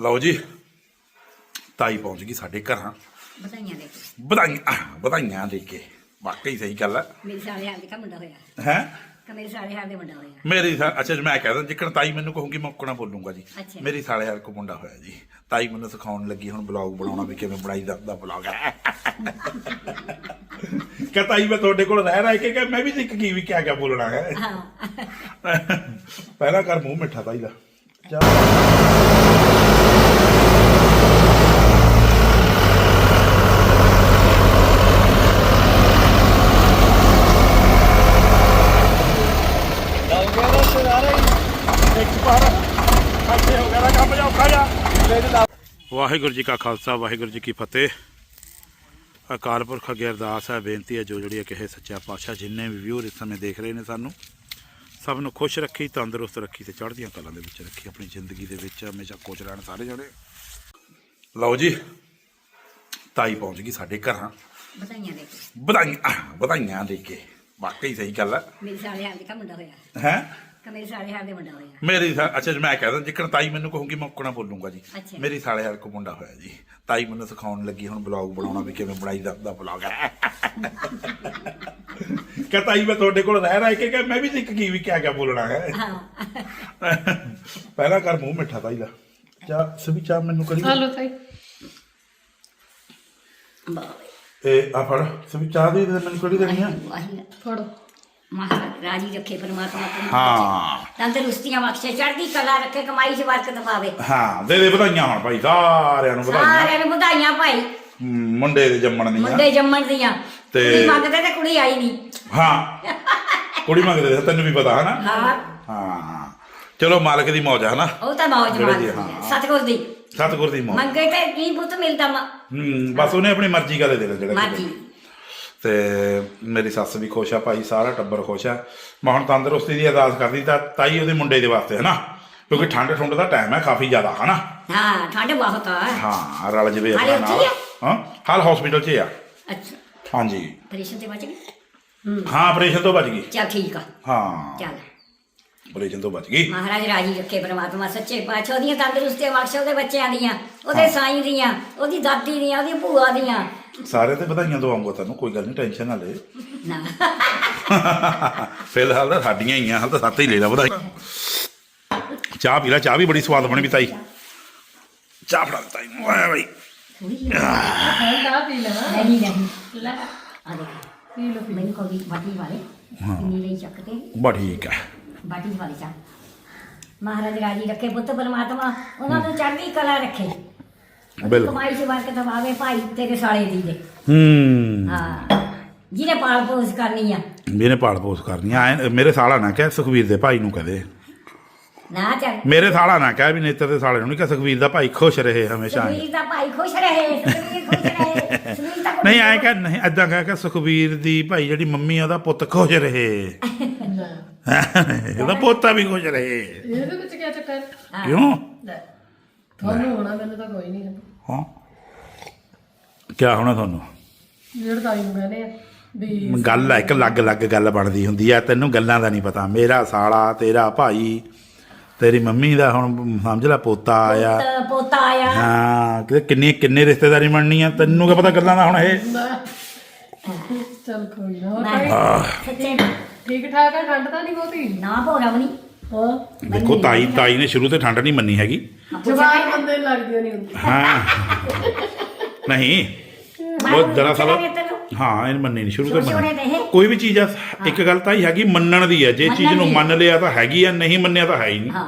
ਲਓ ਜੀ ਤਾਈ ਪਹੁੰਚ ਗਈ ਸਾਡੇ ਘਰਾਂ। ਬਧਾਈਆਂ ਦੇ ਕੇ। ਵਧਾਈਆਂ ਵਧਾਈਆਂ ਦੇ ਕੇ। ਵਾਕਈ ਸਹੀ ਗੱਲ ਹੈ ਮੇਰੇ ਸਾਲੇ ਹਾਲ ਦੇ ਕਾ ਮੁੰਡਾ ਹੋਇਆ। ਹੈ? ਕਿ ਮੇਰੇ ਸਾਲੇ ਹਾਲ ਦੇ ਮੁੰਡਾ ਹੋਇਆ। ਮੇਰੀ ਸਾ- ਅੱਛਾ ਜੀ ਮੈਂ ਕਹਦਾ ਜਿੱਕਣ ਤਾਈ ਮੈਨੂੰ ਕਹੂੰਗੀ ਮੈਂ ਉਕਣਾ ਬੋਲੂੰਗਾ ਜੀ। ਅੱਛਾ। ਮੇਰੀ ਸਾਲੇ ਯਾਰ ਕੋ ਮੁੰਡਾ ਹੋਇਆ ਜੀ। ਤਾਈ ਮੈਨੂੰ ਸਿਖਾਉਣ ਲੱਗੀ ਹੁਣ ਬਲੌਗ ਬਣਾਉਣਾ ਵੀ ਕਿਵੇਂ ਬਣਾਈ ਦਾ ਬਲੌਗ ਹੈ ਕਹ ਤਾਈ ਮੈਂ ਤੁਹਾਡੇ ਕੋਲ ਰਹਿ ਰਹਿ ਕੇ ਕਿ ਮੈਂ ਵੀ ਸਿੱਖ ਗਈ ਵੀ ਕਿਆ ਕਿਆ ਬੋਲਣਾ ਹੈ। ਹਾਂ। ਪਹਿਲਾ ਕਰ ਮੂੰਹ ਮਿੱਠਾ ਤਾਈ ਦਾ। ਚੱਲ ਗਿਆ ਨਾ ਸਿਰਾਰਾ ਹੀ ਇੱਕ ਪਾਰ ਅੱਛੇ ਹੋ ਗਿਆ ਨਾ ਕੰਮ ਜਾ ਔਖਾ ਜਾ ਮੇਰੇ ਨਾਲ ਵਾਹਿਗੁਰੂ ਜੀ ਕਾ ਖਾਲਸਾ ਵਾਹਿਗੁਰੂ ਜੀ ਕੀ ਫਤਿਹ। ਅਕਾਲ ਪੁਰਖ ਅੱਗੇ ਅਰਦਾਸ ਹੈ ਬੇਨਤੀ ਹੈ ਜੋ ਜਿਹੜੀ ਕਹੇ ਸੱਚਾ ਪਾਤਸ਼ਾਹ ਜਿੰਨੇ ਵੀ ਵਿਊਰ ਇਸ ਸਮੇਂ ਦੇਖ ਰਹੇ ਨੇ ਸਾਨੂੰ ਸਭ ਨੂੰ ਖੁਸ਼ ਰੱਖੀ ਤੰਦਰੁਸਤ ਰੱਖੀ ਤੇ ਚੜ੍ਹਦੀਆਂ ਕਲਾਂ ਦੇ ਵਿੱਚ ਰੱਖੀ ਆਪਣੀ ਜ਼ਿੰਦਗੀ ਦੇ ਵਿੱਚ ਹਮੇਸ਼ਾ ਖੁਸ਼ ਰਹਿਣ ਸਾਰੇ ਜਣੇ। ਲਓ ਜੀ ਤਾਈ ਪਹੁੰਚ ਗਈ ਸਾਡੇ ਘਰਾਂ। ਬਧਾਈਆਂ ਦੇ ਵਧਾਈਆਂ ਵਧਾਈਆਂ ਦੇ ਕੇ। ਵਾਕਈ ਸਹੀ ਗੱਲ ਹੈ। ਮੇਰੇ ਸਾਲੇ ਹਾਲ ਦੇ ਕਾ ਮੁੰਡਾ ਹੋਇਆ। ਹੈ? ਕਿ ਮੇਰੇ ਸਾਲੇ ਹਾਲ ਦੇ ਮੁੰਡਾ ਹੋਇਆ ਮੇਰੀ ਸਾ- ਅੱਛਾ ਜੀ ਮੈਂ ਕਹਦਾ ਜਿੱਕਣ ਤਾਈ ਮੈਨੂੰ ਕਹੂੰਗੀ ਮੈਂ ਉਕਣਾ ਬੋਲੂੰਗਾ ਜੀ। ਅੱਛਾ। ਮੇਰੀ ਸਾਲੇ ਯਾਰ ਕੋ ਮੁੰਡਾ ਹੋਇਆ ਜੀ। ਤਾਈ ਮੈਨੂੰ ਸਿਖਾਉਣ ਲੱਗੀ ਹੁਣ ਬਲੌਗ ਬਣਾਉਣਾ ਵੀ ਕਿਵੇਂ ਬਣਾਈ ਦਾ ਦਾ ਬਲੌਗ ਹੈ। ਕਹ ਤਾਈ ਮੈਂ ਤੁਹਾਡੇ ਕੋਲ ਰਹਿ ਰਹਿ ਕੇ ਕਿ ਮੈਂ ਵੀ ਸਿੱਖ ਗਈ ਵੀ ਕਿਆ ਕਿਆ ਬੋਲਣਾ ਹੈ। ਹਾਂ। ਪਹਿਲਾ ਕਰ ਮੂੰਹ ਮਿੱਠਾ ਤਾਈ ਦਾ। ਚਾਹ ਸਭੀ ਚਾਹ ਮੈਨੂੰ ਕਰੀ। ਹਲੋ ਤਾਈ। ਬਾਵੇ ਇਹ ਆ ਫੜ ਸਭੀ ਚਾਹ ਦੇ ਦੇ ਮੈਨੂੰ ਕੜੀ ਦੇਣੀ ਆ? ਫੜੋ। ਮਹਾਰਾਜ ਰਾਜੀ ਰੱਖੇ ਪਰਮਾਤਮਾ ਤੈਨੂੰ ਹਾਂ। ਤੰਦਰੁਸਤੀਆਂ ਬਖਸ਼ੇ ਚੜ੍ਹਦੀ ਕਲਾ ਰੱਖੇ ਕਮਾਈ 'ਚ ਬਰਕਤ ਪਾਵੇ ਹਾਂ ਦੇ ਦੇ ਵਧਾਈਆਂ ਹੁਣ ਭਾਈ ਸਾਰਿਆਂ ਨੂੰ ਵਧਾਈਆਂ। ਸਾਰਿਆਂ ਨੂੰ ਵਧਾਈਆਂ ਭਾਈ। ਹਮ, ਮੁੰਡੇ ਦੇ ਜੰਮਣ ਦੀਆਂ। ਮੁੰਡੇ ਜੰਮਣ ਦੀਆਂ। ਤੇ- ਕੁੜੀ ਮੰਗਦੇ ਤੇ ਕੁੜੀ ਆਈ ਨਹੀਂ। ਹਾਂ ਕੁੜੀ ਮੰਗਦੇ ਸੀ, ਤੈਨੂੰ ਵੀ ਪਤਾ ਹੈ ਨਾ ਹਾਂ। ਹਾਂ। ਚਲੋ ਮਾਲਕ ਦੀ ਮੌਜ ਹੈ ਨਾ ਉਹ ਤਾਂ ਮੌਜ ਜਿਹੜੇ ਮਾਰ ਹਾਂ। ਸਤਗੁਰ ਦੀ। ਸਤਿਗੁਰ ਦੀ ਮੌਜ। ਮੰਗੇ ਤੇ ਕੀ ਪੁੱਤ ਮਿਲਦਾ ਮ- ਹੂੰ ਬਸ ਉਹਨੇ ਆਪਣੀ ਮਰਜ਼ੀ ਕਰੇ ਦੇ ਜਿਹੜਾ ਮਰਜ਼ੀ। ਤੇ ਮੇਰੀ ਸੱਸ ਵੀ ਖੁਸ਼ ਆ ਭਾਈ ਸਾਰਾ ਟੱਬਰ ਖੁਸ਼ ਆ। ਮੈਂ ਹੁਣ ਤੰਦਰੁਸਤੀ ਦੀ ਅਰਦਾਸ ਕਰਦੀ ਤਾਂ ਤਾਈ ਉਹਦੇ ਮੁੰਡੇ ਦੇ ਵਾਸਤੇ ਹੈ ਨਾ ਕਿਉਂਕਿ ਠੰਡ ਠੁੰਡ ਦਾ ਟਾਈਮ ਹੈ ਕਾਫੀ ਜ਼ਿਆਦਾ ਹੈ ਨਾ ਹਾਂ ਠੰਡ ਬਹੁਤ ਆ। ਹਾਂ ਰਲ ਜਵੇ ਆਪਣਾ ਨਾਲ। ਹੀ ਹਾਲ ਹਸਪੀਟਲ 'ਚ ਆ। ਅੱਛਾ। ਹਾਂਜੀ। ਆਪਰੇਸ਼ਨ ਤੇ ਬਚ ਗਈ ਹਾਂ। ਆਪਰੇਸ਼ਨ ਤੋਂ ਬਚ ਗਈ। ਚਲ ਠੀਕ ਆ। ਹਾਂ। ਚੱਲ। ਆਪਰੇਸ਼ਨ ਤੋਂ ਬਚ ਗਈ। ਮਹਾਰਾਜ ਰਾਜੀ ਰੱਖੇ ਪਰਮਾਤਮਾ ਸੱਚੇ ਪਾਤਸ਼ਾਹ ਉਹਦੀਆਂ ਤੰਦਰੁਸਤੀਆਂ ਬਖਸ਼ੇ ਉਹਦੇ ਬੱਚਿਆਂ ਦੀਆਂ ਉਹਦੇ ਸਾਈਂ ਦੀਆਂ ਉਹਦੀ ਦਾਦੀ ਦੀਆਂ ਉਹਦੀ ਭੂਆ ਦੀਆਂ। ਸਾਰੇ ਤੇ ਵਧਾਈਆਂ ਦਵਾਉਂਗਾ ਤੈਨੂੰ ਕੋਈ ਗੱਲ ਨਹੀਂ ਟੈਨਸ਼ਨ ਨਾ ਲੈ ਨਾ। ਫਿਲਹਾਲ ਤਾਂ ਸਾਡੀਆਂ ਹੀ ਆ ਹਾਲ ਤਾਂ ਸੱਤ ਹੀ ਲੈ ਲਾ ਵਧਾਈ। ਚਾਹ ਪੀ ਲੈ ਚਾਹ ਵੀ ਬੜੀ ਸਵਾਦ ਬਣੀ ਵੀ ਤਾਈ ਚਾਹ ਫੜਾ ਤਾਈ ਨੂੰ ਆਇਆ ਬਾਈ। ਨਹੀਂ ਨਹੀਂ। ਲੈ। ਆ ਦੇਖ। ਪੀ ਲੋ ਪੀ ਮੈਨੂੰ ਕੋਈ ਬਾਟੀ ਵਾਲੇ ਕਿੰਨੀ ਲਈ ਚੱਕਦੇ? ਬਾ ਠੀਕ ਹੈ ਬਾਟੀ ਵਾਲੇ ਚਾ ਮਹਾਰਾਜ ਰਾਜੀ ਰੱਖੇ ਪੁੱਤ ਪਰਮਾਤਮਾ ਉਹਨਾਂ ਨੂੰ ਚੜ੍ਹਦੀ ਕਲਾ ਰੱਖੇ। ਬਿਲਕੁਲ। ਕਮਾਈ ਚ ਬਰਕਤ ਪਾਵੇ ਭਾਈ ਤੇਰੇ ਸਾਲੇ ਦੀ ਦੇ। ਹੂੰ। ਹਾਂ ਜਿਹਨੇ ਪਾਲ ਪੋਸ ਕਰਨੀ ਆ। ਮੈਨੇ ਪਾਲ ਪੋਸ ਕਰਨੀ ਆ ਐਂ ਮੇਰੇ ਸਾਲਾ ਨਾ ਕਹਿ ਸੁਖਵੀਰ ਦੇ ਭਾਈ ਨੂੰ ਕਹਦੇ ਨਾ ਚੱਲ। ਮੇਰੇ ਸਾਲਾ ਨਾ ਕਹਿ ਵੀ ਨੇਤਰ ਦੇ ਸਾਲੇ ਨੂੰ ਨਹੀਂ ਕਿ ਸੁਖਵੀਰ ਦਾ ਭਾਈ ਖੁਸ਼ ਰਹੇ ਹਮੇਸ਼ਾ। ਸੁਖਵੀਰ ਦਾ ਭਾਈ ਖੁਸ਼ ਰਹੇ ਸੁਖਵੀਰ ਖੁਸ਼ ਰਹੇ ਸੁਖਵੀਰ ਤਾਂ ਨਹੀਂ ਐ ਕਹਿ ਨਹੀਂ ਐਦਾਂ ਕਹਿ ਕੇ ਸੁਖਵੀਰ ਦੀ ਭਾਈ ਜਿਹੜੀ ਮੰਮੀ ਆ ਉਹਦਾ ਪੁੱਤ ਖੁਸ਼ ਰਹੇ। ਇਹਦਾ ਪੋਤਾ ਵੀ ਖੁਸ਼ ਰਹੇ। ਇਹਦੇ ਵਿੱਚ ਕੀ ਚੱਕਰ? ਕਿਉਂ? ਲੈ। ਤੁਹਾਨੂੰ ਹੋਣਾ ਮੈਨੂੰ ਤਾਂ ਕੋਈ ਨਹੀਂ। ਹਾਂ। ਕਿਆ ਹੋਣਾ ਤੁਹਾਨੂੰ? ਜਿਹੜਾ ਤਾਈ ਨੂੰ ਕਹਿੰਦੇ ਆ ਵੀ ਗੱਲ ਆ ਇੱਕ ਅਲੱਗ-ਅਲੱਗ ਗੱਲ ਬਣਦੀ ਹੁੰਦੀ ਆ ਤੈਨੂੰ ਗੱਲਾਂ ਦਾ ਨਹੀਂ ਪਤਾ। ਮੇਰਾ ਸਾਲਾ ਤੇਰਾ ਭਾਈ ਤੇਰੀ ਮੰਮੀ ਦਾ ਹੁਣ ਸਮਝ ਲੈ ਪੋਤਾ ਆਇਆ। ਪੁੱਤ ਪੋਤਾ ਆਇਆ। ਹਾਂ ਕਿ ਕਿੰਨੀ ਕਿੰਨੇ ਰਿਸ਼ਤੇਦਾਰੀ ਬਣਨੀ ਆ? ਤੈਨੂੰ ਕੀ ਪਤਾ ਗੱਲਾਂ ਦਾ ਹੁਣ ਇਹ? ਚਲ ਕੋਈ ਨਾ ਸੱਚੇ ਠੀਕ ਠਾਕ ਆ ਠੰਡ ਤਾਂ ਨਹੀਂ ਬਹੁਤੀ? ਨਾ ਭੋਰਾ ਬਣੀ। ਹਾਂ ਦੇਖੋ ਤਾਈ ਤਾਈ ਨੇ ਸ਼ੁਰੂ ਤੇ ਠੰਡ ਨਹੀਂ ਮੰਨੀ ਹੈਗੀ। ਜਵਾਨ ਬੰਦੇ ਨੂੰ ਲੱਗਦੀਆਂ ਨਹੀਂ ਹੁੰਦੀ। ਹਾਂ। ਨਹੀਂ। ਉਹ ਦਰਅਸਲ ਹਾਂ ਇਹ ਮੰਨੀ ਨਹੀਂ ਸ਼ੁਰੂ ਤੋਂ ਮੰਨੀ। ਕੋਈ ਵੀ ਚੀਜ਼ ਆ ਇੱਕ ਗੱਲ ਤਾਂ ਹੀ ਹੈਗੀ ਮੰਨਣ ਦੀ ਹੈ ਜੇ ਚੀਜ਼ ਨੂੰ। ਮੰਨ ਲਿਆ ਤਾਂ ਹੈਗੀ ਆ ਨਹੀਂ ਮੰਨਿਆ ਤਾਂ ਹੈ ਹੀ ਨਹੀਂ। ਹਾਂ।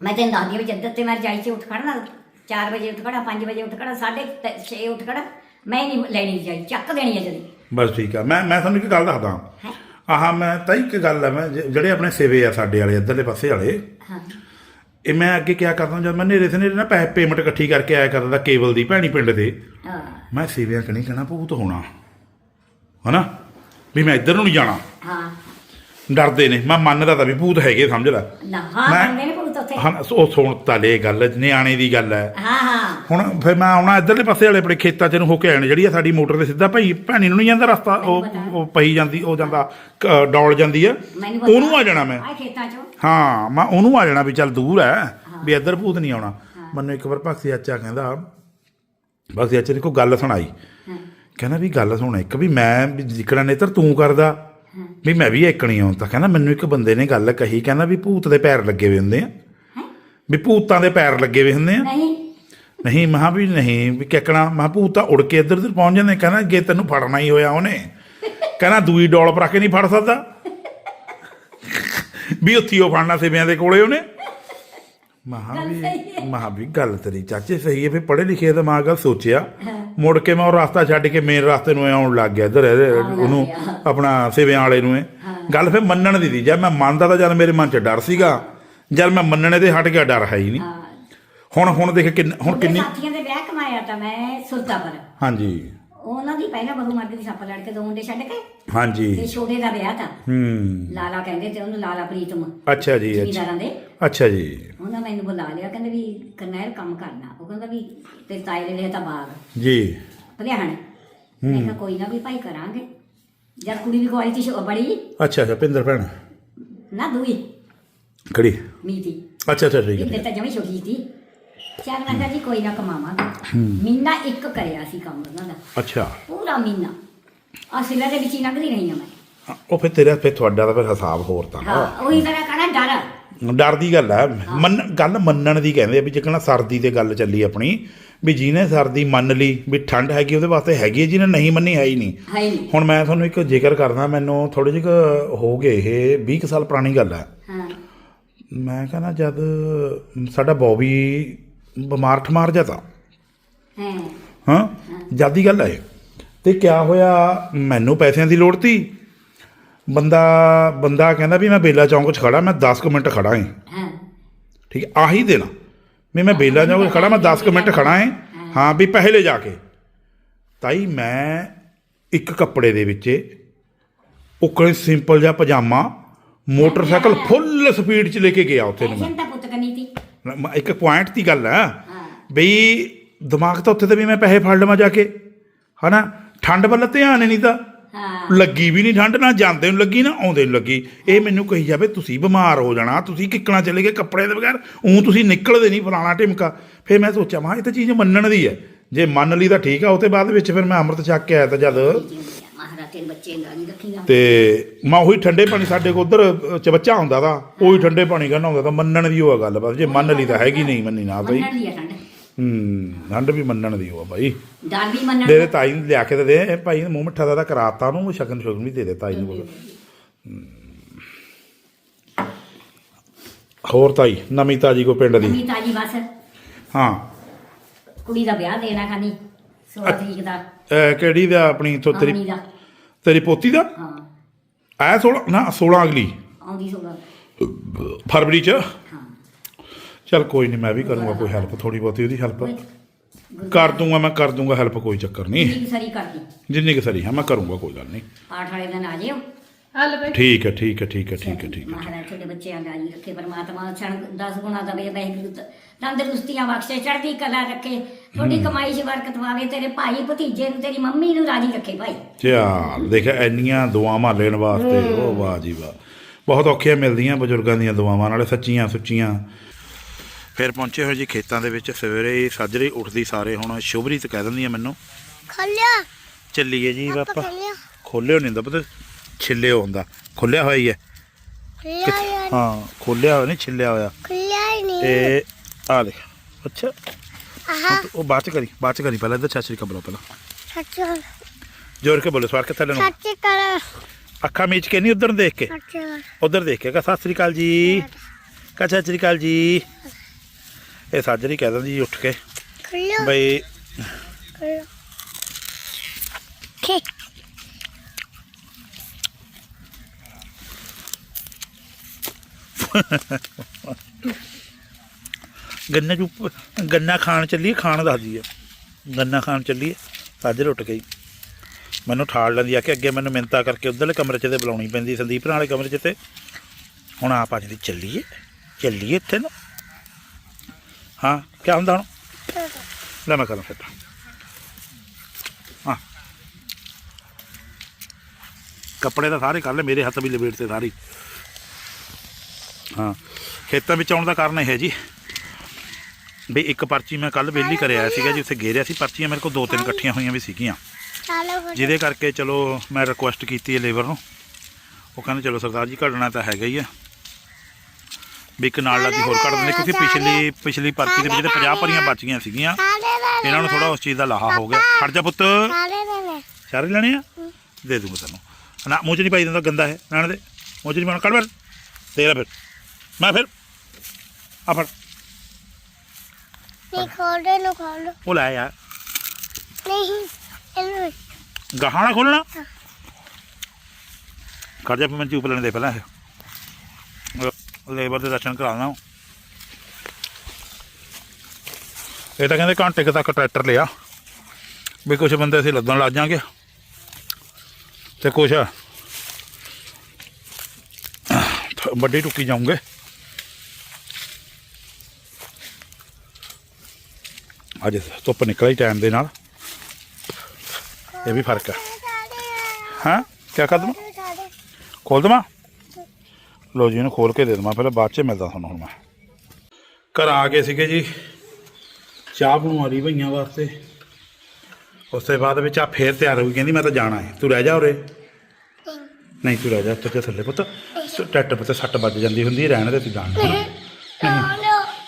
ਮੈਂ ਤੈਨੂੰ ਦੱਸਦੀ ਵੀ ਜਦ ਤੇ ਮੈਂ ਜਾਈ ਸੀ ਉੱਠ ਖੜਨਾ 4 ਵਜੇ ਉੱਠ ਖੜਾ 5 ਵਜੇ ਉੱਠ ਖੜਾ 6:30 ਉੱਠ ਖੜਾ ਮੈਂ ਨਹੀਂ ਲੈਣੀ ਜਾਈ ਚੱਕ ਦੇਣੀ ਹੈ ਜਦੀ। ਬਸ ਠੀਕ ਆ। ਮੈਂ ਮੈਂ ਤੁਹਾਨੂੰ ਇੱਕ ਗੱਲ ਦੱਸਦਾ। ਹੈਂ? ਆਹ ਮੈਂ ਤਾਂ ਇੱਕ ਗੱਲ ਆ ਮੈਂ ਜ- ਜਿਹੜੇ ਆਪਣੇ ਸੇਵੇ ਆ ਸਾਡੇ ਵਾਲੇ ਇੱਧਰਲੇ ਪਾਸੇ ਵਾਲੇ ਹਾਂ। ਇਹ ਮੈਂ ਅੱਗੇ ਕਿਆ ਕਰਦਾ ਜਦ ਮੈਂ ਨੇਰੇ ਸਨੇਰੇ ਨਾ ਪੈਸੇ ਪੇਮੈਂਟ ਇਕੱਠੀ ਕਰਕੇ ਆਇਆ ਕਰਦਾ ਕੇਬਲ ਦੀ ਭੈਣੀ ਪਿੰਡ ਦੇ। ਹਾਂ। ਮੈਂ ਸੇਵਿਆਂ ਕਣੀ ਕਹਿਣਾ ਭੂਤ ਹੋਣਾ। ਹਨਾ? ਵੀ ਮੈਂ ਇੱਧਰ ਨੂੰ ਨਹੀਂ ਜਾਣਾ। ਹਾਂ। ਡਰਦੇ ਨੇ। ਮੈਂ ਮੰਨਦਾ ਤਾਂ ਵੀ ਭੂਤ ਹੈਗੇ ਸਮਝ ਲੈ। ਨਾ ਹਾਂ ਮੈਂ- ਬੰਦੇ ਨੇ ਪੁੱਤ ਉੱਥੇ। ਹਾਂ ਉਹ ਸੁਣ ਤਾਂ ਲੈ ਗੱਲ ਨਿਆਣੇ ਦੀ ਗੱਲ ਹੈ ਹਾਂ ਹਾਂ। ਹੁਣ ਫਿਰ ਮੈਂ ਆਉਣਾ ਇੱਧਰਲੇ ਪਾਸੇ ਵਾਲੇ ਆਪਣੇ ਖੇਤਾਂ ਚ ਨੂੰ ਹੋ ਕੇ ਆਣ ਜਿਹੜੀ ਆ ਸਾਡੀ ਮੋਟਰ ਤੇ ਸਿੱਧਾ ਭਾਈ ਭੈਣੀ ਨੂੰ ਨਹੀਂ ਜਾਂਦਾ ਰਸਤਾ ਉਹ ਪਈ ਜਾਂਦੀ ਉਹ ਜਾਂਦਾ ਕ- ਡੌਲ ਜਾਂਦੀ ਆ। ਮੈਨੂੰ ਪਤਾ। ਉਹਨੂੰ ਆ ਜਾਣਾ ਮੈਂ। ਆ ਖੇਤਾਂ ਚੋਂ। ਹਾਂ ਮੈਂ ਉਹਨੂੰ ਆ ਜਾਣਾ ਵੀ ਚੱਲ ਦੂਰ ਹੈ। ਵੀ ਇੱਧਰ ਭੂਤ ਨਹੀਂ ਆਉਣਾ। ਮੈਨੂੰ ਇੱਕ ਵਾਰ ਭਗਤੀ ਚਾਚਾ ਕਹਿੰਦਾ ਭਗਤੀ ਚਾਚੇ ਨੇ ਕੋਈ ਗੱਲ ਸੁਣਾਈ? ਹਾਂ। ਕਹਿੰਦਾ ਵੀ ਗੱਲ ਸੁਣ ਇੱਕ ਵੀ ਮੈਂ ਵੀ ਜਿਕੜਾ ਨੇਤਰ ਤੂੰ ਕਰਦਾ। ਵੀ ਮੈਂ ਵੀ ਇਕਣੀ ਹਾਂ ਤਾਂ ਕਹਿੰਦਾ ਮੈਨੂੰ ਇੱਕ ਬੰਦੇ ਨੇ ਗੱਲ ਕਹੀ ਕਹਿੰਦਾ ਵੀ ਭੂਤ ਦੇ ਪੈਰ ਲੱਗੇ ਹੋਏ ਹੁੰਦੇ ਆ। ਵੀ ਭੂਤਾਂ ਦੇ ਪੈਰ ਲੱਗੇ ਹੋਏ ਹੁੰਦੇ ਆ। ਨਹੀਂ। ਨਹੀਂ ਮਹਾ ਵੀ ਨਹੀਂ ਵੀ ਕਿਕਣਾ ਮਹਾ ਭੂਤ ਤਾਂ ਉੜ ਕੇ ਇੱਧਰ ਉੱਧਰ ਪਹੁੰਚ ਜਾਂਦੇ ਕਹਿੰਦਾ ਅੱਗੇ ਤੈਨੂੰ ਫੜਨਾ ਹੀ ਹੋਇਆ ਉਹਨੇ। ਕਹਿੰਦਾ ਦੂਈ ਡੋਲ ਪਰ ਕੇ ਨਹੀਂ ਫੜ ਸਕਦਾ। ਵੀ ਉੱਥੀ ਉਹ ਫੜਨਾ ਸਿਵਿਆਂ ਦੇ ਕੋਲੇ ਉਹਨੇ। ਮਹਾ ਵੀ। ਮਹਾ ਵੀ ਗੱਲ ਤੇਰੀ ਚਾਚੇ ਸਹੀ ਹੈ ਫਿਰ ਪੜ੍ਹੇ ਲਿਖੇ ਦਾ ਮਾਂ ਗੱਲ ਸੋਚਿਆ ਮੁੜ ਕੇ ਮੈਂ ਉਹ ਰਸਤਾ ਛੱਡ ਕੇ ਮੇਨ ਰਸਤੇ ਨੂੰ ਆਉਣ ਲੱਗ ਗਿਆ ਇੱਧਰ ਉਹਨੂੰ। ਆਪਣਾ ਸਿਵਿਆਂ ਵਾਲੇ ਨੂੰ ਗੱਲ ਫਿਰ ਮੰਨਣ ਦੀ ਸੀ। ਜਦ ਮੈਂ ਮੰਨਦਾ ਤਾਂ ਜਦ ਮੇਰੇ ਮਨ 'ਚ ਡਰ ਸੀਗਾ। ਜਦ ਮੈਂ ਮੰਨਣੇ ਤੇ ਹਟ ਗਿਆ ਡਰ ਹੈ ਹੀ ਨਹੀਂ। ਹੁਣ ਹੁਣ ਦੇਖ ਕਿੰਨ ਹੁਣ ਕਿੰਨੀ ਸਾਥੀਆਂ ਦੇ ਵਿਆਹ ਕਮਾਇਆ ਤਾਂ ਮੈਂ ਸੁਲਤਾਪੁਰ ਹਾਂਜੀ। ਉਹਨਾਂ ਦੀ ਪਹਿਲਾਂ ਬਹੂ ਮਰ ਗਈ ਸੱਪ ਲੜ ਕੇ ਦੋ ਮੁੰਡੇ ਛੱਡ ਕੇ ਤੇ ਹਾਂਜੀ ਛੋਟੇ ਦਾ ਵਿਆਹ ਤਾਂ। ਹੂੰ। ਲਾਲਾ ਕਹਿੰਦੇ ਤੇ ਉਹਨੂੰ ਲਾਲਾ ਪ੍ਰੀਤਮ ਅੱਛਾ ਜੀ ਅੱਛਾ। ਜ਼ਿਮੀਦਾਰਾਂ ਦੇ। ਅੱਛਾ ਜੀ। ਉਹਨਾਂ ਮੈਨੂੰ ਬੁਲਾ ਲਿਆ ਕਹਿੰਦੇ ਵੀ ਕਰਨੈਲ ਕੰਮ ਕਰਨਾ। ਉਹ ਕਹਿੰਦਾ ਵੀ ਤੇ ਤਾਏ ਨੇ ਲਿਆ ਤਾਂ ਬਾਗ ਜੀ। ਭਲਿਆਣ ਮੈਂ ਕਿਹਾ ਕੋਈ ਨਾ ਵੀ ਭਾਈ ਕਰਾਂਗੇ। ਜਦ ਕੁੜੀ ਦੀ ਕੁਆਲਿਟੀ ਸ਼ੋ ਬੜੀ। ਅੱਛਾ ਅੱਛਾ ਪਿੰਦਰ ਭੈਣ। ਨਾ ਦੂਈ। ਕਿਹੜੀ? ਮੀਤੀ। ਅੱਛਾ ਅੱਛਾ ਠੀਕ ਹੈ ਇੱਥੇ ਤਾਂ ਜਮੀ ਛੋਟੀ ਸੀ। ਚੱਲ ਮੈਂ ਕਿਹਾ ਜੀ ਕੋਈ ਨਾ ਕਮਾਵਾਂਗੇ ਮਹੀਨਾ ਇੱਕ ਕਰਿਆ ਸੀ ਕੰਮ ਉਹਨਾਂ ਦਾ ਅੱਛਾ ਪੂਰਾ ਮਹੀਨਾ ਆ ਸਿਲਾ ਦੇ ਵਿੱਚ ਹੀ ਲੰਘਦੀ ਰਹੀ ਹਾਂ ਮੈਂ ਉਹ ਫਿਰ ਤੇਰਾ ਫਿਰ ਤੁਹਾਡਾ ਤਾਂ ਫਿਰ ਹਿਸਾਬ ਹੋਰ ਤਾਂ ਹਾਂ ਉਹੀ ਤਰ੍ਹਾਂ ਕਹਣਾ ਡਰ ਡਰ ਦੀ ਗੱਲ ਹੈ ਮੰਨ ਗੱਲ ਮੰਨਣ ਦੀ ਕਹਿੰਦੇ ਆ ਵੀ ਜਿਕਣਾ ਸਰਦੀ ਤੇ ਗੱਲ ਚੱਲੀ ਆਪਣੀ ਵੀ ਜਿਹਨੇ ਸਰਦੀ ਮੰਨ ਲਈ ਵੀ ਠੰਡ ਹੈਗੀ ਉਹਦੇ ਵਾਸਤੇ ਹੈਗੀ ਹੈ ਜਿਹਨੇ ਨਹੀਂ ਮੰਨੀ ਹੈ ਹੀ ਨਹੀਂ ਹੈ ਹੀ ਨਹੀਂ ਹੁਣ ਮੈਂ ਤੁਹਾਨੂੰ ਇੱਕ ਜ਼ਿਕਰ ਕਰਦਾ ਮੈਨੂੰ ਥੋੜੇ ਜਿਹੇ ਕੁ ਹੋ ਗਏ ਇਹ 20 ਕੁ ਸਾਲ ਪੁਰਾਣੀ ਗੱਲ ਹੈ ਹਾਂ ਮੈਂ ਕਹਿੰਦਾ ਜਦ ਸਾਡਾ ਬੌਬੀ ਬਿਮਾਰ ਠਮਾਰ ਜਾਤਾ ਹੈ। ਹਾਂ ਜਦ ਦੀ ਗੱਲ ਹੈ ਤੇ ਕਿਆ ਹੋਇਆ ਮੈਨੂੰ ਪੈਸਿਆਂ ਦੀ ਲੋੜ ਤੀ। ਬੰਦਾ ਬੰਦਾ ਕਹਿੰਦਾ ਵੀ ਮੈਂ ਬੇਲਾ ਚੌਂਕ 'ਚ ਖੜਾ ਮੈਂ 10 ਕੁ ਮਿੰਟ ਖੜਾ ਹਾਂ ਹਾਂ। ਠੀਕ ਹੈ ਆਹੀ ਦੇਣਾ ਵੀ ਮੈਂ ਬੇਲਾ ਚੌਂਕ 'ਚ ਖੜਾ ਮੈਂ 10 ਕੁ ਮਿੰਟ ਖੜਾ ਹਾਂ ਹਾਂ ਵੀ ਪਹਿਲੇ ਜਾ ਕੇ। ਤਾਈ ਮੈਂ ਇੱਕ ਕੱਪੜੇ ਦੇ ਵਿੱਚ ਉਕਲੇ ਸਿੰਪਲ ਜਿਹਾ ਪਜਾਮਾ ਮੋਟਰਸਾਈਕਲ ਫੁੱਲ ਸਪੀਡ 'ਚ ਲੈ ਕੇ ਗਿਆ ਉੱਥੇ ਨੂੰ ਮੈਂ ਤਾਂ ਤੀ ਇੱਕ ਪੁਆਇੰਟ ਦੀ ਗੱਲ ਹਾਂ। ਬਈ ਦਿਮਾਗ ਤਾਂ ਉੱਥੇ ਤੇ ਵੀ ਮੈਂ ਪੈਸੇ ਫੜ ਲਵਾਂ ਜਾ ਕੇ। ਹਨਾ? ਠੰਡ ਵੱਲ ਧਿਆਨ ਹੀ ਨਹੀਂ ਤਾਂ ਹਾਂ। ਲੱਗੀ ਵੀ ਨਹੀਂ ਠੰਡ ਨਾ ਜਾਂਦੇ ਨੂੰ ਲੱਗੀ ਨਾ ਆਉਂਦੇ ਨੂੰ ਲੱਗੀ। ਇਹ ਮੈਨੂੰ ਕਹੀ ਜਾਵੇ ਤੁਸੀਂ ਬਿਮਾਰ ਹੋ ਜਾਣਾ ਤੁਸੀਂ ਕਿੱਕਣਾ ਚਲੇ ਗਏ ਕੱਪੜੇ ਦੇ ਬਗੈਰ ਉਂ ਤੁਸੀਂ ਨਿਕਲਦੇ ਨਹੀਂ ਫਲਾਣਾ ਢਿਮਕਾ। ਫਿਰ ਮੈਂ ਸੋਚਿਆ ਮਾ ਇਹ ਤਾਂ ਚੀਜ਼ ਮੰਨਣ ਦੀ ਹੈ। ਜੇ ਮੰਨ ਲਈ ਤਾਂ ਠੀਕ ਆ ਉਹਦੇ ਬਾਅਦ ਵਿੱਚ ਫਿਰ ਮੈਂ ਅੰਮ੍ਰਿਤ ਛਕ ਕੇ ਆਇਆ ਤਾਂ ਜਦ। ਮਹਾਰਾਜ ਬੱਚੇ ਨਹੀਂ ਤੇ ਮੈਂ ਉਹੀ ਠੰਡੇ ਪਾਣੀ ਸਾਡੇ ਕੋਲ ਉਧਰ ਚਬੱਚਾ ਹੁੰਦਾ ਦਾ ਉਹੀ ਠੰਡੇ ਪਾਣੀ ਕਰਨਾ ਹੁੰਦਾ ਤਾਂ ਮੰਨਣ ਦੀ ਉਹ ਆ ਗੱਲ ਬਸ ਜੇ ਮੰਨ ਲਈ ਤਾਂ ਹੈਗੀ ਨਹੀਂ ਮੰਨੀ ਨਾ ਬਈ। ਮੰਨਣ ਦੀ ਆ ਠੰਡ। ਹੂੰ ਠੰਡ ਵੀ ਮੰਨਣ ਦੀ ਉਹ ਆ ਬਾਈ। ਡਰ ਵੀ ਮੰਨਣ ਦੇ ਦੇ ਤਾਈ ਨੂੰ ਲਿਆ ਕੇ ਤੇ ਦੇ ਭਾਈ ਨੇ ਮੂੰਹ ਮਿੱਠਾ ਦਾ ਤਾਂ ਕਰਾਤਾ ਉਹਨੂੰ ਸ਼ਗਨ ਸ਼ਗਨ ਵੀ ਦੇ ਦੇ ਤਾਈ ਨੂੰ ਹੋਰ ਤਾਈ ਨਵੀਂ ਤਾਜੀ ਕੋ ਪਿੰਡ ਦੀ? ਨਵੀਂ ਤਾਜੀ ਬਸ। ਹਾਂ। ਕੁੜੀ ਦਾ ਵਿਆਹ ਦੇਣਾ ਖਾਨੀ 16 ਤਰੀਕ ਦਾ। ਕਿਹੜੀ ਦਾ ਆਪਣੀ ਤੋਂ ਤੇਰੀ ਦਾ। ਤੇਰੀ ਪੋਤੀ ਦਾ? ਹਾਂ। ਐ 16 ਨਾ 16 ਅਗਲੀ। ਆਉਂਦੀ 16 ਫਰਵਰੀ ਚ? ਹਾਂ। ਚਲ ਕੋਈ ਨਹੀਂ ਮੈਂ ਵੀ ਕਰੂੰਗਾ ਕੋਈ ਹੈਲਪ ਥੋੜੀ ਬਹੁਤੀ ਉਹਦੀ ਹੈਲਪ ਕਰ ਦੂੰਗਾ ਮੈਂ ਕਰ ਦੂੰਗਾ ਹੈਲਪ ਕੋਈ ਚੱਕਰ ਨਹੀਂ ਜੀ ਸਾਰੀ ਕਰਦੀ ਜਿੰਨੀ ਕਿ ਸਰੀ ਹੈ ਮੈਂ ਕਰੂੰਗਾ ਕੋਈ ਗੱਲ ਨਹੀਂ ਪਾਠ ਵਾਲੇ ਦਿਨ ਆ ਜਿਓ। ਹੱਲ ਬਈ। ਠੀਕ ਹੈ ਠੀਕ ਹੈ ਠੀਕ ਹੈ ਠੀਕ ਹੈ ਠੀਕ ਹੈ ਮਹਾਰਾਜ ਤੁਹਾਡੇ ਬੱਚਿਆਂ ਦਾ ਜੀ ਰੱਖੇ ਪਰਮਾਤਮਾ ਛਣ 10 ਗੁਣਾ ਦਵੇ ਵਾਹਿਗੁਰੂ ਤ- ਤੰਦਰੁਸਤੀਆਂ ਬਖਸ਼ੇ ਚੜ੍ਹਦੀ ਕਲਾ ਰੱਖੇ। ਤੁਹਾਡੀ ਕਮਾਈ 'ਚ ਬਰਕਤ ਪਾਵੇ ਤੇਰੇ ਭਾਈ ਭਤੀਜੇ ਨੂੰ ਤੇਰੀ ਮੰਮੀ ਨੂੰ ਰਾਜੀ ਰੱਖੇ ਭਾਈ। ਚੱਲ ਦੇਖ ਇੰਨੀਆਂ ਦੁਆਵਾਂ ਲੈਣ ਵਾਸਤੇ ਉਹ ਵਾਹ ਜੀ ਵਾਹ। ਬਹੁਤ ਔਖੀਆਂ ਮਿਲਦੀਆਂ ਬਜ਼ੁਰਗਾਂ ਦੀਆਂ ਦੁਆਵਾਂ ਨਾਲੇ ਸੱਚੀਆਂ ਸੁੱਚੀਆਂ। ਫਿਰ ਪਹੁੰਚੇ ਹੋਏ ਜੀ ਖੇਤਾਂ ਦੇ ਵਿੱਚ ਸਵੇਰੇ ਹੀ ਸਾਜਰੇ ਉੱਠਦੀ ਸਾਰੇ ਹੁਣ ਸ਼ੁਭਰੀਤ ਕਹਿ ਦਿੰਦੀ ਆ ਮੈਨੂੰ। ਖੋਲਿਆ ਚੱਲੀਏ ਜੀ ਪਾਪਾ ਖੋਲਿਓ। ਨਹੀਂ ਪਤਾ। ਛਿੱਲਿਓ ਹੁੰਦਾ ਖੁੱਲਿਆ ਹੋਇਆ ਹੀ ਹੈ। ਖੋਲਿਆ ਹਾਂ ਖੋਲਿਆ ਹੋਇਆ ਨਹੀਂ ਛਿੱਲਿਆ ਹੋਇਆ। ਖੋਲਿਆ ਹੀ ਨਹੀਂ। ਤੇ ਆ ਦੇਖ ਅੱਛਾ। ਆਹਾ। ਉਹ ਚ ਕਰੀ ਚ ਕਰੀ। ਪਹਿਲਾਂ ਇੱਧਰ ਚਾਚੀ ਕਬਲੋ ਪਹਿਲਾਂ। ਸੱਚ ਜੋਰ ਕੇ ਬੋਲੇ ਸਵਾਰ ਕੇ ਥੱਲੇ ਨੂੰ। ਸੱਚ ਕਰ ਅੱਖਾਂ ਮੀਚ ਕੇ ਨਹੀਂ ਉਧਰ ਦੇਖ ਕੇ? ਉਧਰ ਦੇਖ ਕੇ। ਕਹ ਸਤਿ ਸ੍ਰੀ ਅਕਾਲ ਜੀ। ਕਹ ਸਤਿ ਸ੍ਰੀ ਅਕਾਲ ਜੀ। ਇਹ ਸਾਜਰੀ ਕਹਿ ਦਿੰਦੀ ਉੱਠ ਕੇ। ਬਈ ਖੋਲਿਆ ਗੰਨਾ ਚੁੱਪ, ਗੰਨਾ ਖਾਣ ਚੱਲੀਏ, ਖਾਣ ਦੱਸਦੀ ਹੈ ਗੰਨਾ ਖਾਣ ਚੱਲੀਏ ਸਾਜਰੇ ਉੱਠ ਗਈ। ਮੈਨੂੰ ਠਾਲ ਲੈਂਦੀ ਆ ਕਿ ਅੱਗੇ ਮੈਨੂੰ ਮਿੰਤਾ ਕਰਕੇ ਉਧਰਲੇ ਕਮਰੇ 'ਚ ਤੇ ਬੁਲਾਉਣੀ ਪੈਂਦੀ ਸੰਦੀਪ ਨਾਲ ਵਾਲੇ ਕਮਰੇ 'ਚ ਤੇ ਹੁਣ ਆਪ ਆ ਜਾਂਦੀ, ਚੱਲੀਏ ਚੱਲੀਏ ਇੱਥੇ ਨੂੰ। ਹਾਂ, ਕੀ ਹੁੰਦਾ ਹੁਣ? ਲੈ ਮੈਂ ਕਰਾਂ ਫਿਰ ਹਾਂ। ਕੱਪੜੇ ਤਾਂ ਸਾਰੇ ਕਰ ਲੈ ਮੇਰੇ ਹੱਥ ਵੀ ਲਪੇਟ ਤੇ ਸਾਰੀ। ਹਾਂ। ਖੇਤਾਂ ਵਿੱਚ ਆਉਣ ਦਾ ਕਾਰਨ ਇਹ ਹੈ ਜੀ ਵੀ ਇੱਕ ਪਰਚੀ ਮੈਂ ਕੱਲ ਵੇਲੀ ਕਰਿਆ ਸੀਗਾ ਜੀ ਉੱਥੇ ਗੇਰਿਆ ਸੀ ਪਰਚੀਆਂ ਮੇਰੇ ਕੋਲ ਦੋ ਤਿੰਨ ਇਕੱਠੀਆਂ ਹੋਈਆਂ ਵੀ ਸੀਗੀਆਂ। ਜਿਹਦੇ ਕਰਕੇ ਚਲੋ ਮੈਂ ਰਿਕੁਐਸਟ ਕੀਤੀ ਹੈ ਲੇਬਰ ਨੂੰ। ਉਹ ਕਹਿੰਦੇ ਚਲੋ ਸਰਦਾਰ ਜੀ ਘਟਣਾ ਤਾਂ ਹੈਗਾ ਹੀ ਆ ਵੀ ਇੱਕ ਨਾਲ ਲੱਗੀ ਹੋਰ ਕੱਢ ਦਿੰਦੇ ਕਿਉਂਕਿ ਪਿਛਲੀ ਪਿਛਲੀ ਪਰਚੀ ਦੇ ਵਿੱਚ ਜਿਹੜੇ 50 ਭਰੀਆਂ ਬਚ ਗਈਆਂ ਸੀਗੀਆਂ। ਇਹਨਾਂ ਨੂੰ ਥੋੜਾ ਉਸ ਚੀਜ਼ ਦਾ ਲਾਹਾ ਹੋ ਗਿਆ। ਖੜ ਜਾ ਪੁੱਤ। ਸਾਰੇ ਲੈਣੇ ਆ? ਦੇ ਦੂੰਗਾ ਤੈਨੂੰ। ਨਾ ਮੂੰਹ ਚ ਨਹੀਂ ਪਾਈ ਦਿੰਦਾ ਗੰਦਾ ਹੈ ਰਹਿਣ ਦੇ। ਮੂੰਹ ਚ ਨਹੀਂ ਪਾਉਣਾ। ਕੱਢ ਫਿਰ। ਤੇਰਾ ਫਿਰ। ਮੈਂ ਫਿਰ ਆ ਫੜ ਨਹੀਂ ਖੋਲੋ ਨੂੰ ਖੋਲੋ ਉਹ ਲੈ ਯਾਰ ਨਹੀਂ ਇਹਨੂੰ ਗਾਹਾਂ ਨਾ ਖੋਲਣਾ ਖੜ ਜਾ ਫਿਰ ਮੈਂ ਚੂਪ ਲੈਣ ਦੇ ਪਹਿਲਾਂ ਇਹ ਲੇਬਰ ਦੇ ਦਰਸ਼ਨ ਕਰਾਉਣਾ ਇਹ ਤਾਂ ਕਹਿੰਦੇ ਘੰਟੇ ਕੁ ਤੱਕ ਟਰੈਕਟਰ ਲਿਆ ਵੀ ਕੁਝ ਬੰਦੇ ਅਸੀਂ ਲੱਦਣ ਲੱਗ ਜਾਾਂਗੇ ਤੇ ਕੁਝ ਵੱਡੀ ਟੁੱਕੀ ਜਾਉਂਗੇ ਅੱਜ ਧੁੱਪ ਨਿਕਲੀ ਟਾਈਮ ਦੇ ਨਾਲ। ਇਹ ਵੀ ਫ਼ਰਕ ਹੈ। ਹਾਂ? ਕੀ ਕਰ ਦਵਾਂ? ਖੋਲ ਦਵਾਂ? ਲੋ ਜੀ ਇਹਨੂੰ ਖੋਲ ਕੇ ਦੇ ਦਵਾਂ। ਪਹਿਲਾਂ ਬਾਅਦ ਚ ਮਿਲਦਾ ਤੁਹਾਨੂੰ ਹੁਣ ਮੈਂ। ਘਰ ਆ ਗਏ ਸੀਗੇ ਜੀ। ਚਾਹ ਬਣਵਾ ਰਹੀ ਭਈਆਂ ਵਾਸਤੇ। ਉਸ ਤੋਂ ਬਾਅਦ ਵਿੱਚ ਆ ਫੇਰ ਤਿਆਰ ਹੋ ਗਈ। ਕਹਿੰਦੀ ਮੈਂ ਤਾਂ ਜਾਣਾ ਹੈ। ਤੂੰ ਰਹਿ ਜਾ ਉਰੇ। ਨਹੀਂ ਤੂੰ ਰਹਿ ਜਾ। ਉੱਤੇ ਥੱਲੇ ਪੁੱਤ। ਟੱਟ ਪੁੱਤ ਸੱਟ ਵੱਜ ਜਾਂਦੀ ਹੁੰਦੀ ਰਹਿਣ ਦੇ ਤੂੰ ਜਾਣ।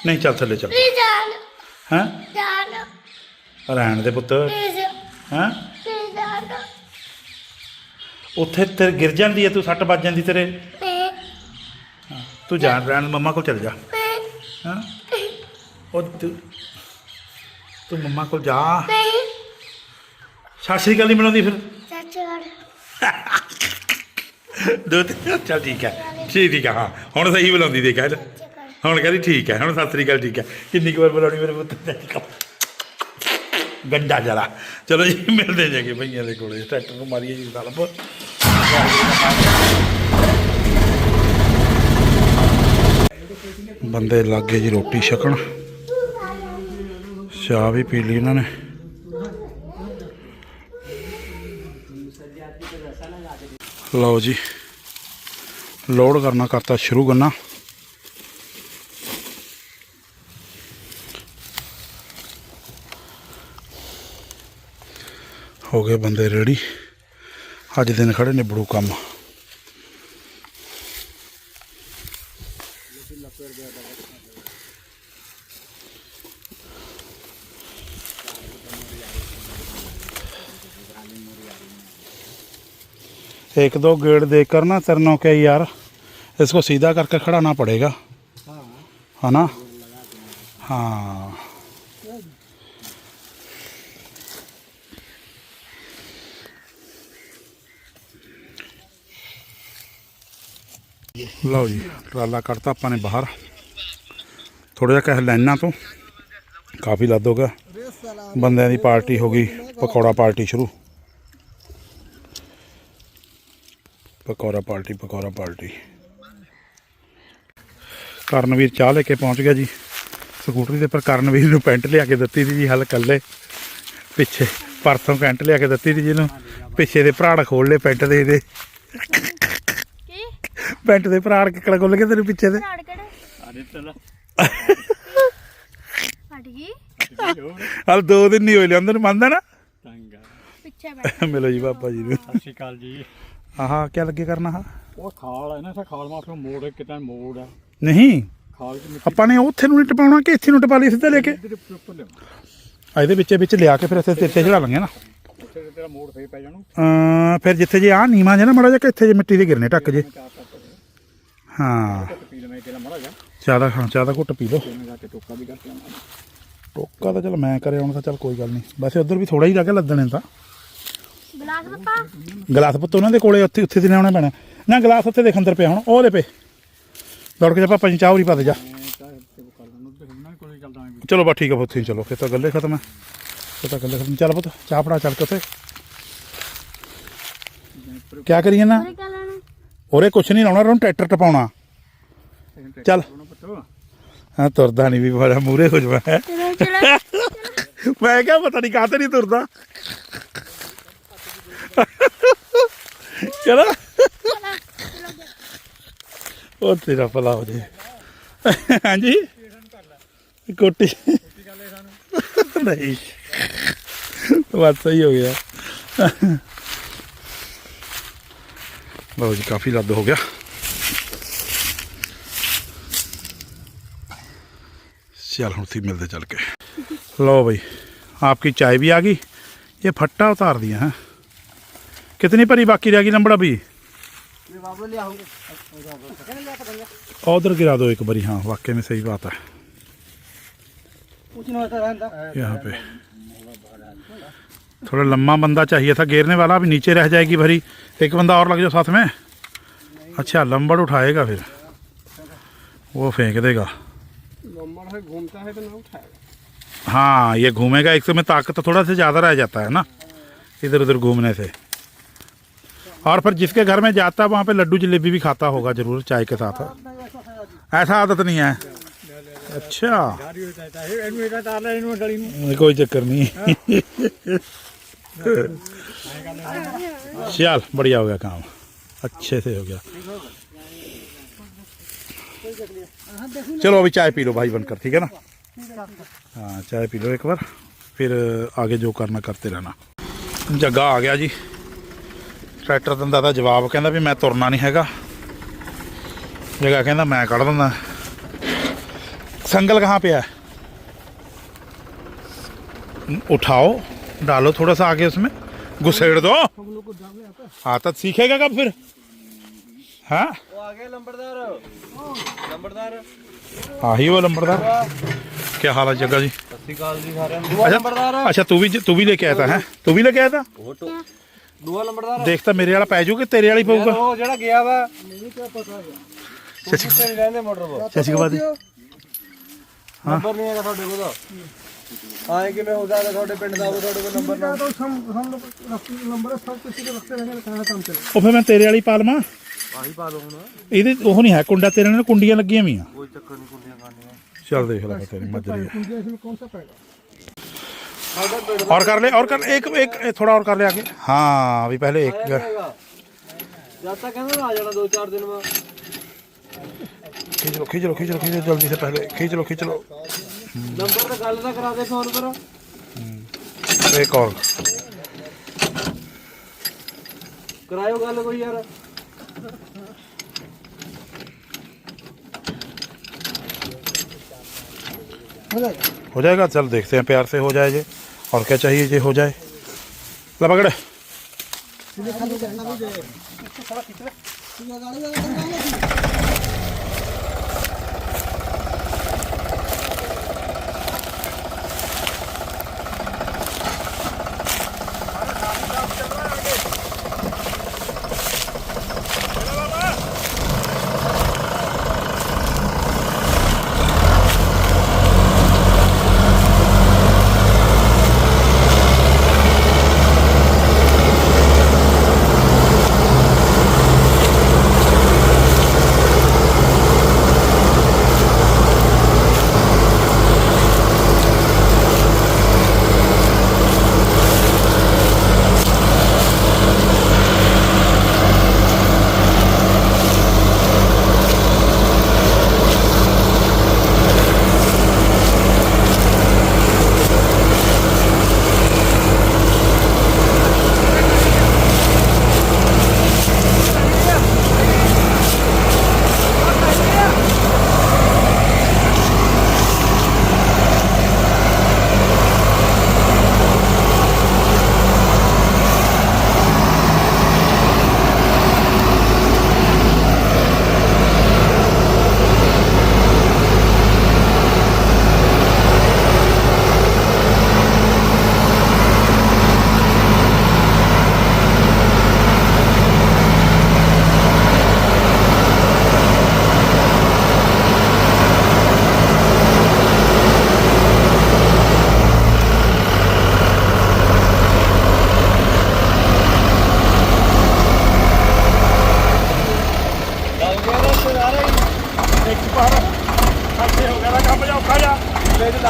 ਨਹੀਂ ਚੱਲ ਥੱਲੇ ਚੱਲ। ਹੈਂ? ਰਹਿਣ ਦੇ ਪੁੱਤ। ਪਲੀਜ਼ ਉੱਥੇ ਤੇ ਗਿਰ ਜਾਂਦੀ ਹੈ ਤੂੰ ਸੱਟ ਵੱਜ ਜਾਂਦੀ ਤੇਰੇ। ਮੈਂ ਤੂੰ ਜਾਣ ਰਹਿਣ, ਮੰਮਾ ਕੋਲ ਚੱਲ ਜਾ। ਹਾਂ? ਉਹ ਤੂੰ ਤੂੰ ਮੰਮਾ ਕੋਲ ਜਾ। ਸਤਿ ਸ਼੍ਰੀ ਅਕਾਲ ਨਹੀਂ ਮਿਲਾਉਂਦੀ ਫਿਰ। ਦੋ ਤਿੰਨ ਚੱਲ ਠੀਕ ਹੈ ਠੀਕ ਠੀਕ ਹੈ ਹਾਂ। ਹੁਣ ਸਹੀ ਬੁਲਾਉਂਦੀ ਦੇ ਕਹਿ ਹੁਣ ਕਹਿੰਦੀ ਠੀਕ ਹੈ, ਹੁਣ ਸਤਿ ਸ਼੍ਰੀ ਅਕਾਲ ਠੀਕ ਹੈ। ਕਿੰਨੀ ਕੁ ਵਾਰ ਬੁਲਾਉਣੀ ਮੇਰੇ ਪੁੱਤ ਨੇ। ਗੱਡਾ ਜਰਾ ਚਲੋ ਜੀ, ਮਿਲਦੇ ਜਾਗੇ ਭਈਆਂ ਦੇ ਕੋਲੇ। ਟਰੈਕਟਰ ਨੂੰ ਮਾਰੀਏ ਜੀ ਤਲਬ ਬੰਦੇ ਲੱਗੇ ਜੀ ਰੋਟੀ ਛਕਣ। ਚਾਹ ਵੀ ਪੀ ਲਈ ਇਹਨਾਂ ਨੇ। ਲਓ ਜੀ, ਲੋਡ ਕਰਨਾ ਕਰਤਾ ਸ਼ੁਰੂ ਕਰਨਾ। ਹੋ ਗਏ ਬੰਦੇ ਰੈਡੀ ਅੱਜ ਦਿਨ ਖੜੇ ਨਿਬੜੂ ਕੰਮ एक दो गेट देकर ना तरनों के यार इसको सीधा करके खड़ाना पड़ेगा है ना हाँ ਲਓ ਜੀ ਟਰਾਲਾ ਕੱਢਤਾ ਆਪਾਂ ਨੇ ਬਾਹਰ। ਥੋੜਾ ਜਿਹਾ ਕਹਿ ਲਾਈਨਾਂ ਤੋਂ। ਕਾਫੀ ਲੱਦ ਹੋ ਗਿਆ। ਬੰਦਿਆਂ ਦੀ ਪਾਰਟੀ ਹੋ ਗਈ, ਪਕੌੜਾ ਪਾਰਟੀ ਸ਼ੁਰੂ। Pakora party pakora party. Karanveer ਚਾਹ ਲੈ ਕੇ ਪਹੁੰਚ ਗਿਆ ਜੀ। ਸਕੂਟਰੀ ਦੇ ਪਰ ਕਰਨਵੀਰ ਨੂੰ ਪੈਂਟ ਲਿਆ ਕੇ ਦਿੱਤੀ ਸੀ ਜੀ, ਹਲ ਕੱਲੇ। ਪਿੱਛੇ ਪਰਸੋਂ ਪੈਂਟ ਲਿਆ ਕੇ ਦਿੱਤੀ ਸੀ ਜਿਹਨੂੰ। ਪਿੱਛੇ ਦੇ ਭਰਾੜ ਖੋਲ ਲਏ ਪੈਂਟ ਦੇ ਇਹਦੇ। ਪੈਂਟ ਦੇ ਭਰਾੜ ਕਿੱਕੜ ਖੁੱਲ ਗਏ ਤੇਰੇ ਪਿੱਛੇ ਦੇ ਗਈ ਹਲ ਦੋ ਦਿਨ ਨਹੀਂ ਹੋਏ ਲਿਆਂਦੇ ਨੂੰ ਮੰਨਦਾ ਨਾ? ਤੰਗਾ ਪਿੱਛੇ ਬੈਠ ਮਿਲੋ ਜੀ ਪਾਪਾ ਜੀ ਨੂੰ। ਸਤਿ ਸ਼੍ਰੀ ਅਕਾਲ ਜੀ। ਆਹਾ ਕੀ ਲੱਗੇ ਕਰਨਾ ਹਾ? ਉਹ ਖਾਲ ਹੈ ਨਾ ਸਾ ਖਾਲ ਮਾਫੀ ਮੋੜ ਇੱਕ ਕਿਤਾ ਮੋੜ ਆ। ਨਹੀਂ। ਖਾਲ ਚ ਮਿੱਟੀ ਆਪਾਂ ਨੇ ਉੱਥੇ ਨੂੰ ਨਹੀਂ ਟਪਾਉਣਾ ਕਿ ਇੱਥੇ ਨੂੰ ਟਪਾ ਲਈ ਸਿੱਧਾ ਲੈ ਕੇ? ਦੇ ਉੱਪਰ ਇਹਦੇ ਵਿੱਚ ਵਿੱਚ ਲਿਆ ਕੇ ਫਿਰ ਇੱਥੇ ਤੇਤੇ ਚੜਾ ਲਾਂਗੇ ਨਾ। ਉੱਥੇ ਤੇ ਤੇਰਾ ਮੋੜ ਫੇਰ ਪੈ ਜਾਣੂ। ਅਮ ਫਿਰ ਜਿੱਥੇ ਜੇ ਆ ਨੀਵਾ ਜਿਹਾ ਨਾ ਮੜਾ ਜਿਹਾ ਕਿ ਇੱਥੇ ਜੇ ਮਿੱਟੀ ਦੇ ਗਿਰਨੇ ਟੱਕ ਜੇ। ਚਾਰ ਹਾਂ। ਤੇ ਪੀ ਮੜਾ ਜਾ ਚਾਹ ਹਾਂ ਚਾਹ ਦਾ ਘੁੱਟ ਪੀ ਲਓ। ਤੇ ਜਾ ਕੇ ਟੋਕਾ ਵੀ ਤਾਂ ਚਲ ਮੈਂ ਕਰੇ ਹੁਣ ਤਾਂ ਚਲ ਕੋਈ ਗੱਲ ਨਹੀਂ। ਵੈਸੇ ਉਧਰ ਵੀ ਥੋੜਾ ਹੀ ਲੱਗੇ ਲੱਦਣੇ ਤਾਂ। ਗਲਾਸ ਪਪਾ? ਗਲਾਸ ਪੁੱਤ ਉਹਨਾਂ ਦੇ ਕੋਲੇ ਉੱਥੇ ਉੱਥੇ ਦੀ ਲਿਆਉਣਾ ਪੈਣਾ। ਨਾ ਗਲਾਸ ਉੱਥੇ ਦੇਖ ਅੰਦਰ ਪਿਆ ਹੁਣ ਉਹ ਲੈ ਪਏ। ਦੌੜ ਕੇ ਜਾ ਪਾਪਾ ਜੀ ਚਾਹ ਪਾ ਦੇ ਜਾ। ਤੇ ਤੇ ਚਲੋ ਬਾ ਠੀਕ ਆ ਪੁੱਤ ਜੀ ਚਲੋ ਫਿਰ ਤਾਂ ਗੱਲੇ ਖਤਮ ਹੈ ਫਿਰ ਤਾਂ ਗੱਲੇ ਖਤਮ। ਚੱਲ ਪੁੱਤ ਚਾਹ ਫੜਾ ਚੱਲ ਕੇ ਉੱਥੇ। ਕਿਆ ਕਰੀਏ ਨਾ ਕੀ ਉਰੇ ਕੁਛ ਨਹੀਂ ਲਾਉਣਾ ਉਹਨੂੰ ਟਰੈਕਟਰ ਟਪਾਉਣਾ। ਚੱਲ। ਹਾਂ, ਤੁਰਦਾ ਨਹੀਂ ਵੀ ਬੜਾ ਮੂਰੇ ਹੋ ਜਾਵਾ ਚਲੋ ਮੈਂ ਕਿਹਾ ਪਤਾ ਨਹੀਂ ਕਾਹਤੇ ਨਹੀਂ ਤੁਰਦਾ। ਚਲੋ। ਉਹ ਤੇਰਾ ਭਲਾ ਹੋ ਜੇ। ਹਾਂਜੀ। ਕੋਟੀ। ਨਹੀਂ। ਬਸ ਸਹੀ ਹੋ ਗਿਆ। ਲਓ ਜੀ ਕਾਫੀ ਲੱਦ ਹੋ ਗਿਆ चल हम उसी मिलते चल के लो भाई आपकी चाय भी आ गई ये फट्टा उतार दिया है कितनी भरी बाकी रह गई नंबर अभी उधर गिरा दो एक बारी हाँ वाकई में सही बात है यहाँ पे थोड़ा लंबा बंदा चाहिए था घेरने वाला अभी नीचे रह जाएगी भरी। एक बंदा और लग जाओ साथ में। अच्छा लंबड़ उठाएगा फिर। वो फेंक देगा। घूमता है तो ना उठाएगा। हाँ ये घूमेगा एक समय ताकत तो थोड़ा सा ज़्यादा रह जाता है ना इधर उधर घूमने से। और फिर जिसके घर में जाता है वहाँ पे लड्डू जलेबी भी खाता होगा ज़रूर चाय के साथ। ऐसा आदत नहीं है। अच्छा गाड़ी हो जाता है एडमिट रहता है इनमें डली में कोई चक्कर नहीं चल बढ़िया हो गया काम अच्छे से हो गया चलो अभी चाय पी लो भाई बनकर ठीक है ना हाँ चाय पी लो एक बार फिर आगे जो करना करते रहना ਜੱਗਾ ਆ ਗਿਆ ਜੀ ਟਰੈਕਟਰ ਦਿੰਦਾ ਤਾਂ ਜਵਾਬ ਕਹਿੰਦਾ ਵੀ ਮੈਂ ਤੁਰਨਾ ਨਹੀਂ ਹੈਗਾ ਜੱਗਾ ਕਹਿੰਦਾ ਮੈਂ ਕੱਢ ਦਿੰਦਾ संगल कहाँ पे है उठाओ डालो थोड़ा सा आगे उसमें घुसेड़ दो हाँ तब सीखेगा कब फिर हाँ हाँ ही वो लंबरदार क्या हाल है जग्गा जी अच्छा अच्छा तू भी तू भी लेके आया था है तू भी लेके आया था ਦੂਆ ਨੰਬਰਦਾਰ देखता मेरे वाला पै जाऊ कि तेरे वाला ही पऊगा ਉਹ ਜਿਹੜਾ ਗਿਆ ਵਾ शशि ਨਹੀਂ ਰਹਿੰਦੇ ਮੋਟਰ ਕੋ शशि के बाद ਨੰਬਰ ਨਹੀਂ ਹੈਗਾ ਤੁਹਾਡੇ ਕੋਲ ਤਾਂ ਆਏ ਕਿਵੇਂ ਹੋ ਸਕਦਾ ਤੁਹਾਡੇ ਪਿੰਡ ਦਾ ਉਹ ਤੁਹਾਡੇ ਕੋਲ ਨੰਬਰ ਨਾ तो हम हम लोग नंबर सब किसी को रखते रहेंगे कहाँ काम चले ਉਹ ਫਿਰ ਮੈਂ ਤੇਰੇ ਵਾਲੀ ਪਾ ਲਵਾਂ ਆਹੀ ਪਾ ਲਓ ਹੁਣ ਇਹਦੇ ਉਹ ਨਹੀਂ ਹੈ ਕੁੰਡਾ ਤੇਰੇ ਨਾਲ ਕੁੰਡੀਆਂ ਲੱਗੀਆਂ ਵੀ ਆ ਕੋਈ ਚੱਕਰ ਨਹੀਂ ਕੁੰਡੀਆਂ ਕਰਨੀਆਂ ਚੱਲ ਦੇਖ ਲੈ ਤੇਰੀ ਮੱਜਰੀ है ਕੁੰਡੀਆਂ इसमें कौन सा पड़ेगा और कर ले और कर एक एक थोड़ा और कर ले आगे हाँ अभी पहले एक ਜਦ ਤੱਕ ਕਹਿੰਦਾ ਆ ਜਾਣਾ 2-4 ਦਿਨ ਬਾਅਦ खींच लो खींच लो खींच लो खींच लो जल्दी से पहले खींच लो खींच लो नंबर तो गल ना करा दे फ़ोन पर एक और करायो गल कोई यार हो जाएगा चल देखते हैं प्यार से हो जाए ये और क्या चाहिए ये हो जाए लपकड़े तो